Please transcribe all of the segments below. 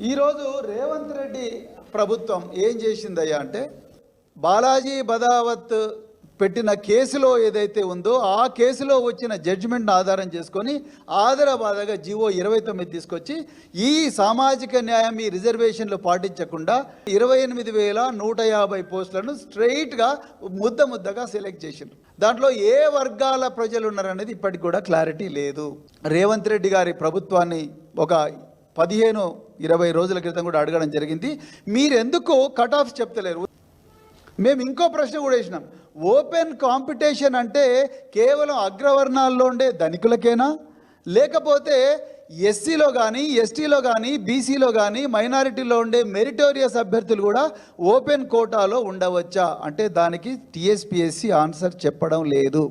ఈరోజు రేవంత్ రెడ్డి ప్రభుత్వం ఏం చేసిందయ్యా అంటే బాలాజీ బదావత్ పెట్టిన కేసులో ఏదైతే ఉందో ఆ కేసులో వచ్చిన జడ్జిమెంట్ను ఆధారం చేసుకొని ఆదరబాదగా జీవో ఇరవై తొమ్మిది తీసుకొచ్చి ఈ సామాజిక న్యాయం ఈ రిజర్వేషన్లు పాటించకుండా ఇరవై ఎనిమిది వేల నూట యాభై పోస్టులను స్ట్రైట్గా ముద్ద ముద్దగా సెలెక్ట్ చేసిండ్రు. దాంట్లో ఏ వర్గాల ప్రజలు ఉన్నారనేది ఇప్పటికి కూడా క్లారిటీ లేదు. రేవంత్ రెడ్డి గారి ప్రభుత్వాన్ని ఒక పదిహేను ఇరవై రోజుల క్రితం కూడా అడగడం జరిగింది. మీరెందుకు కట్ ఆఫ్ చెప్తలేరు? మేము ఇంకో ప్రశ్న కూడా వేసినాం. ఓపెన్ కాంపిటీషన్ అంటే కేవలం అగ్రవర్ణాల్లో ఉండే ధనికులకేనా? లేకపోతే ఎస్సీలో కానీ ఎస్టీలో కానీ బీసీలో కానీ మైనారిటీలో ఉండే మెరిటోరియస్ అభ్యర్థులు కూడా ఓపెన్ కోటాలో ఉండవచ్చా? అంటే దానికి టీఎస్పిఎస్సి ఆన్సర్ చెప్పడం లేదు.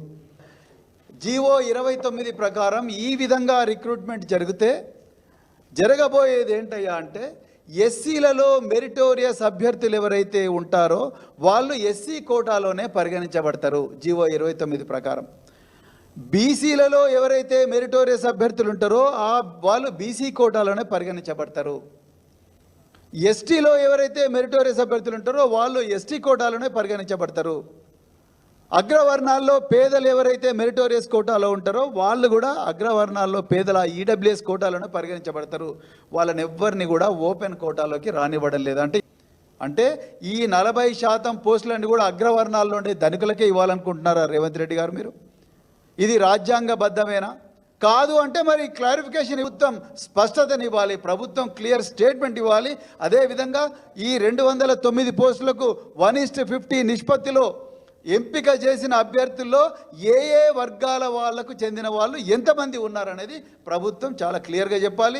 జీవో ఇరవై తొమ్మిది ప్రకారం ఈ విధంగా రిక్రూట్మెంట్ జరిగితే జరగబోయేది ఏంటయ్యా అంటే ఎస్సీలలో మెరిటోరియస్ అభ్యర్థులు ఎవరైతే ఉంటారో వాళ్ళు ఎస్సీ కోటాలోనే పరిగణించబడతారు. జీవో ఇరవై తొమ్మిది ప్రకారం. బీసీలలో ఎవరైతే మెరిటోరియస్ అభ్యర్థులు ఉంటారో ఆ వాళ్ళు బీసీ కోటాలోనే పరిగణించబడతారు. ఎస్టీలో ఎవరైతే మెరిటోరియస్ అభ్యర్థులు ఉంటారో వాళ్ళు ఎస్టీ కోటాలోనే పరిగణించబడతారు. అగ్రవర్ణాల్లో పేదలు ఎవరైతే మెరిటోరియస్ కోటాలో ఉంటారో వాళ్ళు కూడా అగ్రవర్ణాల్లో పేదల ఈడబ్ల్యూఎస్ కోటాలను పరిగణించబడతారు. వాళ్ళని ఎవ్వరిని కూడా ఓపెన్ కోటాలోకి రానివ్వడం లేదు. అంటే అంటే ఈ నలభై శాతం పోస్టులన్నీ కూడా అగ్రవర్ణాల్లో ఉండే ధనికులకే ఇవ్వాలనుకుంటున్నారా రేవంత్ రెడ్డి గారు మీరు? ఇది రాజ్యాంగబద్ధమేనా? కాదు అంటే మరి క్లారిఫికేషన్ ప్రభుత్వం స్పష్టతనివ్వాలి ప్రభుత్వం క్లియర్ స్టేట్మెంట్ ఇవ్వాలి. అదేవిధంగా ఈ రెండు వందల తొమ్మిది పోస్టులకు వన్ ఇస్ట్ ఫిఫ్టీ నిష్పత్తిలో ఎంపిక చేసిన అభ్యర్థుల్లో ఏ ఏ వర్గాల వాళ్ళకు చెందిన వాళ్ళు ఎంతమంది ఉన్నారనేది ప్రభుత్వం చాలా క్లియర్గా చెప్పాలి.